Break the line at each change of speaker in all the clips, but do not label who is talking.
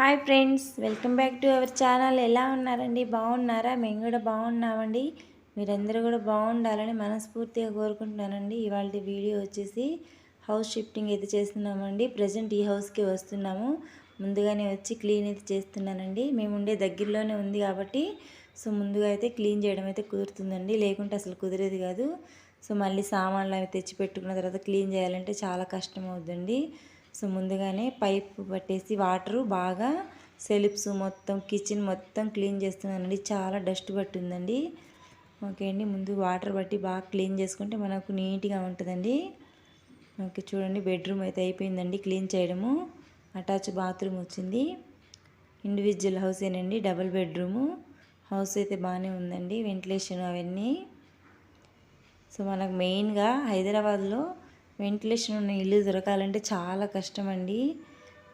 Hi friends welcome back to our channel. ఎలా ఉన్నారండి? బాగున్నారా? మేము కూడా బాగున్నామండి. మీరందరూ కూడా బాగుండాలని మనస్ఫూర్తిగా కోరుకుంటున్నానండి. ఇవాళ వీడియో వచ్చేసి హౌస్ షిఫ్టింగ్ అయితే చేస్తున్నామండి. ప్రజెంట్ ఈ హౌస్కి వస్తున్నాము. ముందుగానే వచ్చి క్లీన్ అయితే చేస్తున్నానండి. మేము ఉండే దగ్గరలోనే ఉంది కాబట్టి సో ముందుగా అయితే క్లీన్ చేయడం అయితే కుదురుతుందండి. లేకుంటే అసలు కుదిరేది కాదు. సో మళ్ళీ సామాన్లు అవి తెచ్చి పెట్టుకున్న తర్వాత క్లీన్ చేయాలంటే చాలా కష్టం అవుతుందండి సో ముందుగానే పైప్ పట్టేసి వాటరు బాగా సెలిప్స్ మొత్తం కిచెన్ మొత్తం క్లీన్ చేస్తున్నానండి. చాలా డస్ట్ పట్టిందండి. ఓకే అండి ముందు వాటర్ బట్టి బాగా క్లీన్ చేసుకుంటే మనకు నీట్గా ఉంటుందండి. ఓకే చూడండి బెడ్రూమ్ అయితే అయిపోయిందండి క్లీన్ చేయడము. అటాచ్ బాత్రూమ్ వచ్చింది. ఇండివిజువల్ హౌస్ ఏనండి డబుల్ బెడ్రూము. హౌస్ అయితే బాగానే ఉందండి వెంటిలేషన్ అవన్నీ. సో మనకు మెయిన్గా హైదరాబాద్లో వెంటిలేషన్ ఉన్న ఇల్లు దొరకాలంటే చాలా కష్టం అండి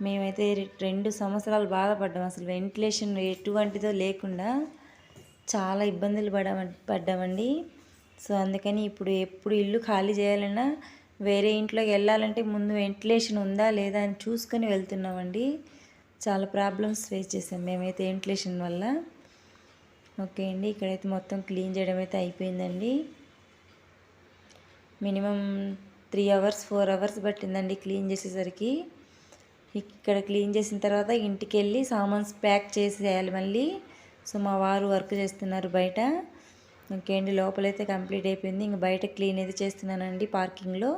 మేమైతే రెండు సంవత్సరాలు బాధపడ్డాం అసలు వెంటిలేషన్ ఎటువంటిదో లేకుండా. చాలా ఇబ్బందులు పడ పడ్డామండి. సో అందుకని ఇప్పుడు ఎప్పుడు ఇల్లు ఖాళీ చేయాలన్నా వేరే ఇంట్లోకి వెళ్ళాలంటే ముందు వెంటిలేషన్ ఉందా లేదా అని చూసుకొని వెళ్తున్నామండి. చాలా ప్రాబ్లమ్స్ ఫేస్ చేసాం మేమైతే వెంటిలేషన్ వల్ల. ఓకే అండి ఇక్కడైతే మొత్తం క్లీన్ చేయడం అయితే అయిపోయిందండి. Minimum three hours four hours పట్టిందండి క్లీన్ చేసేసరికి. ఇక్కడ క్లీన్ చేసిన తర్వాత ఇంటికి వెళ్ళి సామాన్స్ ప్యాక్ చేసేయాలి మళ్ళీ. సో మా వారు వర్క్ చేస్తున్నారు బయట. ఇంకేంటి లోపలైతే కంప్లీట్ అయిపోయింది. ఇంక బయట క్లీన్ అయితే చేస్తున్నానండి పార్కింగ్లో.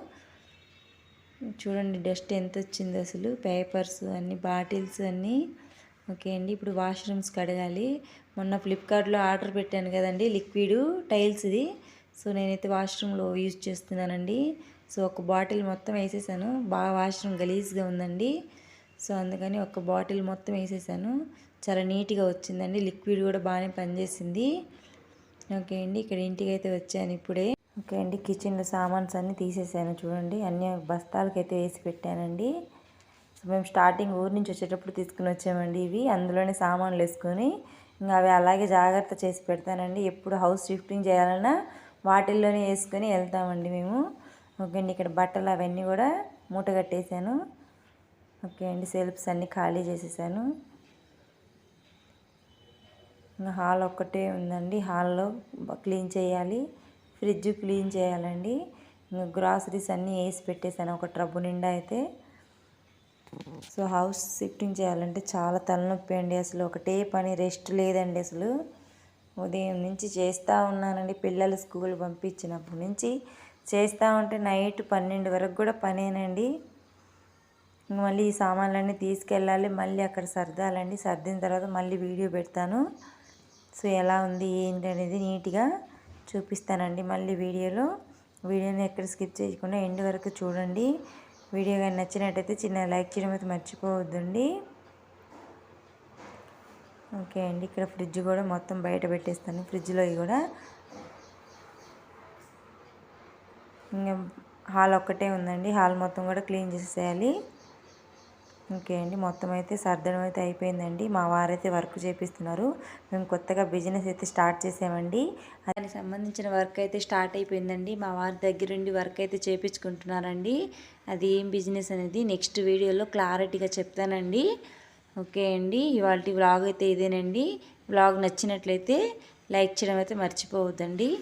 చూడండి డస్ట్ ఎంత వచ్చింది అసలు. పేపర్స్ అన్ని బాటిల్స్ అన్నీ. ఓకే అండి ఇప్పుడు వాష్రూమ్స్ కడగాలి. మొన్న ఫ్లిప్కార్ట్లో ఆర్డర్ పెట్టాను కదండి లిక్విడ్ టైల్స్ది. సో నేనైతే వాష్రూమ్లో యూజ్ చేస్తున్నానండి. సో ఒక బాటిల్ మొత్తం వేసేసాను. బాగా వాష్రూమ్ గలీజ్గా ఉందండి. సో అందుకని ఒక బాటిల్ మొత్తం వేసేసాను. చాలా నీట్గా వచ్చిందండి. లిక్విడ్ కూడా బాగానే పనిచేసింది. ఓకే అండి ఇక్కడ ఇంటికి అయితే వచ్చాను ఇప్పుడే. ఓకే అండి కిచెన్లో సామాన్స్ అన్నీ తీసేసాను చూడండి. అన్ని బస్తాలకైతే వేసి పెట్టానండి. సో మేము స్టార్టింగ్ ఊరి నుంచి వచ్చేటప్పుడు తీసుకుని వచ్చామండి ఇవి. అందులోనే సామాన్లు వేసుకొని ఇంకా అవి అలాగే జాగ్రత్త చేసి పెడతానండి. ఎప్పుడు హౌస్ షిఫ్టింగ్ చేయాలన్నా వాటిల్లోనే వేసుకొని వెళ్తామండి మేము. ఓకే అండి ఇక్కడ బట్టలు అవన్నీ కూడా మూట కట్టేశాను. ఓకే అండి సెల్ఫ్స్ అన్నీ ఖాళీ చేసేసాను. ఇంకా హాల్ ఒక్కటే ఉందండి హాల్లో క్లీన్ చేయాలి ఫ్రిడ్జ్ క్లీన్ చేయాలండి. ఇంకా గ్రాసరీస్ అన్నీ వేసి పెట్టేశాను ఒక ట్రబ్బు నిండా అయితే. సో హౌస్ షిఫ్టింగ్ చేయాలంటే చాలా తలనొప్పి అండి అసలు ఒకటే పని రెస్ట్ లేదండి అసలు. ఉదయం నుంచి చేస్తూ ఉన్నానండి పిల్లలు స్కూల్ పంపించినప్పటి నుంచి చేస్తూ ఉంటే నైట్ పన్నెండు వరకు కూడా పనేనండి. మళ్ళీ ఈ సామాన్లన్నీ తీసుకెళ్ళాలి మళ్ళీ అక్కడ సర్దాలండి. సర్దిన తర్వాత మళ్ళీ వీడియో పెడతాను. సో ఎలా ఉంది ఏంటి అనేది నీట్గా చూపిస్తానండి మళ్ళీ వీడియోలో. వీడియోని ఎక్కడ స్కిప్ చేయకుండా ఎండ్ వరకు చూడండి. వీడియో కానీ నచ్చినట్టయితే చిన్న లైక్ చేయడం అయితే మర్చిపోవద్దండి. ఓకే అండి ఇక్కడ ఫ్రిడ్జ్ కూడా మొత్తం బయట పెట్టేస్తాను ఫ్రిడ్జ్లో కూడా. ఇంకా హాల్ ఒక్కటే ఉందండి. హాల్ మొత్తం కూడా క్లీన్ చేసేయాలి. ఓకే అండి. మొత్తం అయితే సర్దడం అయితే అయిపోయిందండి. మా వారైతే వర్క్ చేపిస్తున్నారు. మేము కొత్తగా బిజినెస్ అయితే స్టార్ట్ చేసామండి. దానికి సంబంధించిన వర్క్ అయితే స్టార్ట్ అయిపోయిందండి. మా వారి దగ్గరుండి వర్క్ అయితే చేపించుకుంటున్నారండి. అది ఏం బిజినెస్ అనేది నెక్స్ట్ వీడియోలో క్లారిటీగా చెప్తానండి. ఓకే అండి. ఇవాళ వ్లాగ్ అయితే ఇదేనండి. వ్లాగ్ నచ్చినట్లయితే లైక్ చేయడం అయితే మర్చిపోవద్దండి.